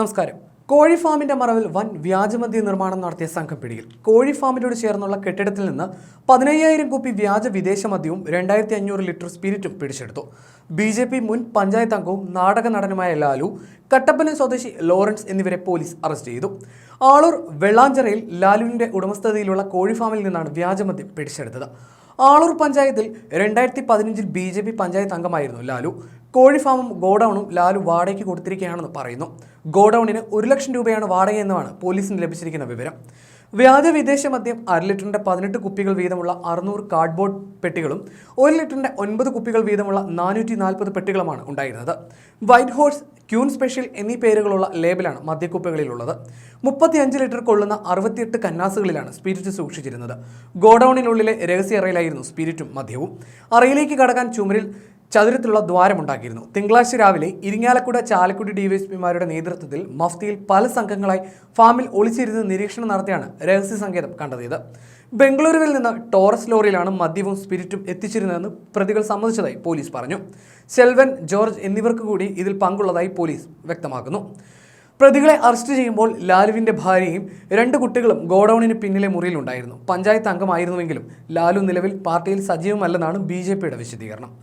നമസ്കാരം. കോഴി ഫാമിന്റെ മറവിൽ വൻ വ്യാജമദ്യ നിർമ്മാണം നടത്തിയ സംഘം പിടിയിൽ. കോഴി ഫാമിനോട് ചേർന്നുള്ള കെട്ടിടത്തിൽ നിന്ന് പതിനയ്യായിരം കുപ്പി വ്യാജ വിദേശ മദ്യവും രണ്ടായിരത്തി അഞ്ഞൂറ് ലിറ്റർ സ്പിരിറ്റും പിടിച്ചെടുത്തു. ബി ജെ പി മുൻ പഞ്ചായത്ത് അംഗവും നാടക നടനുമായ ലാലു കട്ടപ്പന സ്വദേശി ലോറൻസ് എന്നിവരെ പോലീസ് അറസ്റ്റ് ചെയ്തു. ആളൂർ വെള്ളാഞ്ചിറയിൽ ലാലുവിന്റെ ഉടമസ്ഥതയിലുള്ള കോഴി ഫാമിൽ നിന്നാണ് വ്യാജമദ്യം പിടിച്ചെടുത്തത്. ആളൂർ പഞ്ചായത്തിൽ രണ്ടായിരത്തി പതിനഞ്ചിൽ ബി ജെ പി പഞ്ചായത്ത് അംഗമായിരുന്നു ലാലു. കോഴി ഫാമും ഗോഡൌണും ലാലു വാടകയ്ക്ക് കൊടുത്തിരിക്കുകയാണെന്ന് പറയുന്നു. ഗോഡൌണിന് ഒരു ലക്ഷം രൂപയാണ് വാടകയെന്നുമാണ് പോലീസിന് ലഭിച്ചിരിക്കുന്ന വിവരം. വ്യാജ വിദേശ മദ്യം അര ലിറ്ററിന്റെ പതിനെട്ട് കുപ്പികൾ വീതമുള്ള അറുന്നൂറ് കാർഡ്ബോർഡ് പെട്ടികളും ഒരു ലിറ്ററിന്റെ ഒൻപത് കുപ്പികൾ വീതമുള്ള നാനൂറ്റി നാൽപ്പത് പെട്ടികളുമാണ് ഉണ്ടായിരുന്നത്. വൈറ്റ് ഹോഴ്സ് ക്യൂൺ സ്പെഷ്യൽ എന്നീ പേരുകളുള്ള ലേബലാണ് മദ്യക്കുപ്പികളിലുള്ളത്. മുപ്പത്തിയഞ്ച് ലിറ്റർ കൊള്ളുന്ന അറുപത്തിയെട്ട് കന്നാസുകളിലാണ് സ്പിരിറ്റ് സൂക്ഷിച്ചിരുന്നത്. ഗോഡൌണിനുള്ളിലെ രഹസ്യ അറയിലായിരുന്നു സ്പിരിറ്റും മദ്യവും. അറയിലേക്ക് കടക്കാൻ ചുമരിൽ ചതുരത്തിലുള്ള ദ്വാരമുണ്ടാക്കിയിരുന്നു. തിങ്കളാഴ്ച രാവിലെ ഇരിങ്ങാലക്കുട ചാലക്കുടി ഡിവൈഎസ്പിമാരുടെ നേതൃത്വത്തിൽ മഫ്തിയിൽ പല സംഘങ്ങളായി ഫാമിൽ ഒളിച്ചിരുന്ന് നിരീക്ഷണം നടത്തിയാണ് രഹസ്യ സങ്കേതം കണ്ടെത്തിയത്. ബംഗളൂരുവിൽ നിന്ന് ടോറസ് ലോറിയിലാണ് മദ്യവും സ്പിരിറ്റും എത്തിച്ചിരുന്നതെന്ന് പ്രതികൾ സമ്മതിച്ചതായി പോലീസ് പറഞ്ഞു. സെൽവൻ ജോർജ് എന്നിവർക്ക് കൂടി ഇതിൽ പങ്കുള്ളതായി പോലീസ് വ്യക്തമാക്കുന്നു. പ്രതികളെ അറസ്റ്റ് ചെയ്യുമ്പോൾ ലാലുവിന്റെ ഭാര്യയും രണ്ട് കുട്ടികളും ഗോഡൌണിന് പിന്നിലെ മുറിയിലുണ്ടായിരുന്നു. പഞ്ചായത്ത് അംഗമായിരുന്നുവെങ്കിലും ലാലു നിലവിൽ പാർട്ടിയിൽ സജീവമല്ലെന്നാണ് ബി വിശദീകരണം.